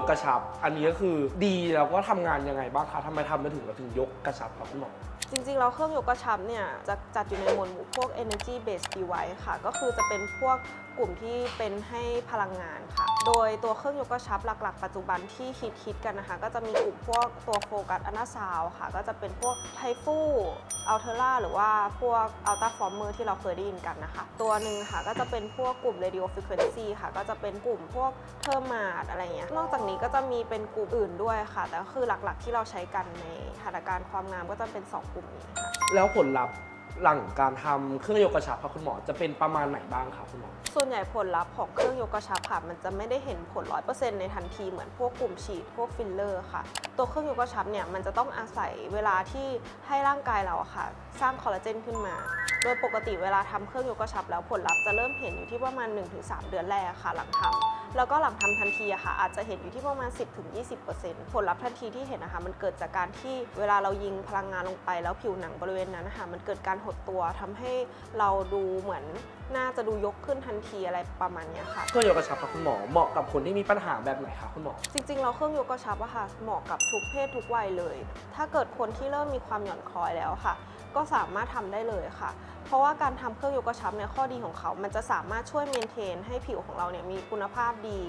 กกระชับ อันนี้ก็คือดีแล้วก็ทำงานยังไงบ้างคะทำไมทำมาถึงเราถึงยกกระชับครับคุณหมอ จริงๆ แล้วเครื่องยกกระชับเนี่ย จะจัดอยู่ในหมวดหมู่พวก energy based device ค่ะ ก็คือจะเป็นพวก กลุ่มที่เป็นให้พลังงานค่ะ โดยตัวเครื่องยกกระชับหลักๆ ปัจจุบันที่ฮิตๆกันนะคะ ก็จะมีกลุ่มพวกตัวโฟกัสอนาซาวค่ะ ก็จะเป็นพวกไทฟูอัลเทอร่าหรือว่าพวกอัลต a าฟอร์มเมอร์ที่เราเคยได้ยินกันนะคะ ตัวหนึ่งค่ะก็จะเป็นพวกกลุ่ม radio frequency ค่ะ ก็จะเป็นกลุ่มพวกเทอร์มาดอะไรเงี้ย นอกจากนี้ก็จะมีเป็นกลุ่มอื่นด้วยค่ะ แต่ก็คือหลักๆที่เราใช้กันในหัตถการณ์ความงามก็จะเป็นสองกลุ่มนี้ค่ะ แล้วผลลัพธ์ หลังการทำเครื่องยกกระชับครับคุณหมอจะเป็นประมาณไหนบ้างครับคุณหมอ ส่วนใหญ่ผลลัพธ์ของเครื่องยกกระชับค่ะ มันจะไม่ได้เห็นผล 100%ในทันทีเหมือนพวกกลุ่มฉีดพวกฟิลเลอร์ค่ะ ตัวเครื่องยกกระชับเนี่ยมันจะต้องอาศัยเวลาที่ให้ร่างกายเราอะค่ะ สร้างคอลลาเจนขึ้นมาโดยปกติเวลาทำเครื่องยกกระชับแล้วผลลัพธ์จะเริ่มเห็นอยู่ที่ประมาณ 1-3 เดือนแรกค่ะหลังทำแล้วก็หลังทำทันทีอะค่ะอาจจะเห็นอยู่ที่ประมาณ 10-20%ผลลัพธ์ทันทีที่เห็นนะคะมันเกิดจากการที่เวลาเรายิงพลังงานลงไปแล้วผิวหนังบริเวณนั้นนะคะมันเกิดการหดตัวทำให้เราดูเหมือนน่าจะดูยกขึ้นทันทีอะไรประมาณเนี้ยค่ะเครื่องยกกระชับครับคุณหมอเหมาะกับคนที่มีปัญหาแบบไหนครับคุณหมอจริงๆเราเครื่องยกกระชับอะค่ะเหมาะกับทุกเพศทุกวัยเลย ถ้าเกิดคนที่เริ่มมีความหย่อนคล้อยแล้วค่ะ ก็สามารถทำได้เลยค่ะเพราะว่าการทำเครื่องยกกระชับเนี่ยข้อดีของเขา มันจะสามารถช่วยเมนเทนให้ผิวของเราเนี่ยมีคุณภาพดี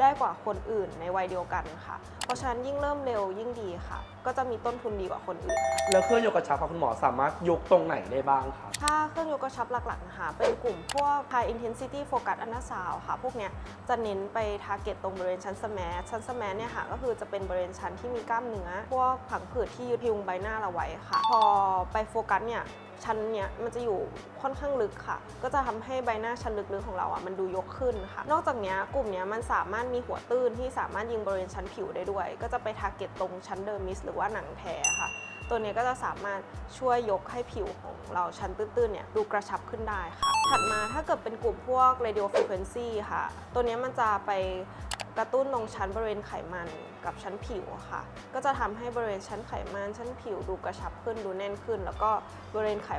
ได้กว่าคนอื่นในวัยเดียวกันค่ะ เพราะฉะนั้นยิ่งเริ่มเร็วยิ่งดีค่ะ ก็จะมีต้นทุนดีกว่าคนอื่น แล้วเครื่องยกกระชับครับคุณหมอสามารถยกตรงไหนได้บ้างครับถ้าเครื่องยกกระชับหลักๆนะคะเป็นกลุ่มพวก high intensity focus ultrasound ค่ะ พวกเนี้ยจะเน้นไป target ตรงบริเวณชั้นสแมสชั้นสแมสเนี่ยค่ะก็คือจะเป็นบริเวณชั้นที่มีกล้ามเนื้อ พวกผังผืดที่ยึดพิงใบหน้าเราไว้ค่ะ พอไปโฟกัสเนี่ย ชั้นเนี้ยมันจะอยู่ค่อนข้างลึกค่ะ ก็จะทำให้ใบหน้าชั้นลึกๆของเราอะมันดูยกขึ้นค่ะ นอกจากนี้กลุ่มเนี้ยมันสามารถมีหัวตื้นที่สามารถยิงบริเวณชั้นผิวได้ด้วย ก็จะไปทาร์เก็ตตรงชั้นเดอร์มิสหรือว่าหนังแท้ค่ะ ตัวเนี้ยก็จะสามารถช่วยยกให้ผิวของเราชั้นตื้นๆเนี่ยดูกระชับขึ้นได้ค่ะ ถัดมาถ้าเกิดเป็นกลุ่มพวก radio frequency ค่ะ ตัวเนี้ยมันจะไป กระตุ้นลงชั้นบริเวณไขมันกับชั้นผิวค่ะ ก็จะทำให้บริเวณชั้นไขมันชั้นผิวดูกระชับขึ้นดูแน่นขึ้น แล้วก็บริเวณไขมัน